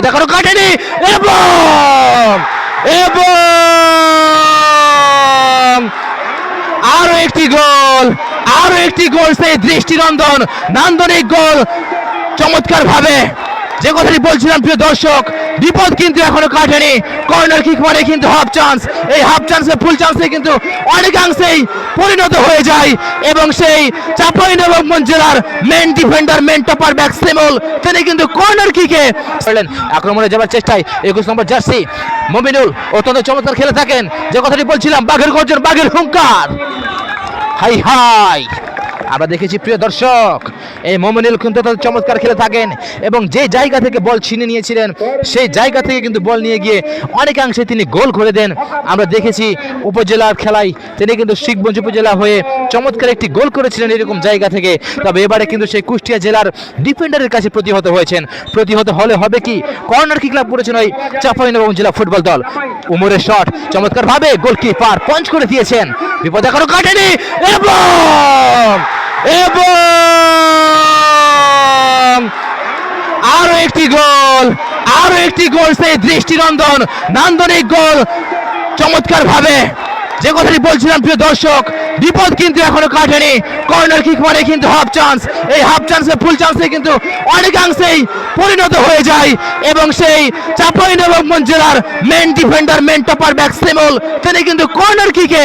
দেখানো কাটেনি এবং এবং, আরও একটি গোল, আরও একটি গোল, সেই দৃষ্টিনন্দন, নান্দনিক গোল চমৎকার ভাবে যে কথাটি বলছিলাম, প্রিয় দর্শক, বিপদ কিন্তু এখনও কাটেনি। কর্নার কিক মানে কিন্তু হাফ চান্স এই হাফ চান্সে ফুল চান্সে কিন্তু অনেকাংশেই পরিণত হয়ে যায় এবং সেই চাঁপাইনবাবগঞ্জ জেলার main defender main topper back সেমল তিনি কিন্তু কর্নার কিকে আক্রমণে যাবার চেষ্টায় একুশ নম্বর জার্সি মমিনুল অত্যন্ত চমৎকার খেলে থাকেন। যে কথাটি বলছিলাম, বাঘের গর্জন, বাঘের হুঙ্কার। হাই হাই। আমরা দেখেছি প্রিয় দর্শক, এই মোমিনুল কিন্তু চমৎকার খেলে থাকেন এবং যে জায়গা থেকে বল ছিনে নিয়েছিলেন, সেই জায়গা থেকে কিন্তু বল নিয়ে গিয়ে অনেকাংশে তিনি গোল করে দেন। আমরা দেখেছি উপজেলার খেলায় তিনি কিন্তু শিখগঞ্জ উপজেলা হয়ে চমৎকার একটি গোল করেছিলেন এরকম জায়গা থেকে। তবে এবারে কিন্তু সেই কুষ্টিয়া জেলার ডিফেন্ডারের কাছে প্রতিহত হয়েছেন। প্রতিহত হলে হবে কি? কর্নার কিক লাভ করেছেন ওই চাঁপাইনবাবগঞ্জ জেলা ফুটবল দল। উমরের শট চমৎকার ভাবে গোলকিপার পঞ্চ করে দিয়েছেন। বিপদ এখনও কাটেনি, এবং এবং আরও একটি গোল, আরও একটি গোল সেই দৃষ্টিনন্দন, নান্দনিক গোল চমৎকার ভাবে যে কথাটি বলছিলাম প্রিয় দর্শক, বিপদ কিন্তু এখনও কাটেনি। কর্নার কিক মানে কিন্তু হাফ চান্স এই হাফ চান্সে ফুল চান্সে কিন্তু অনেকাংশেই পরিণত হয়ে যায়। এবং সেই চাঁপাইনবাবগঞ্জ জেলার main defender main topper back সেমল তিনি কিন্তু কর্নার কিকে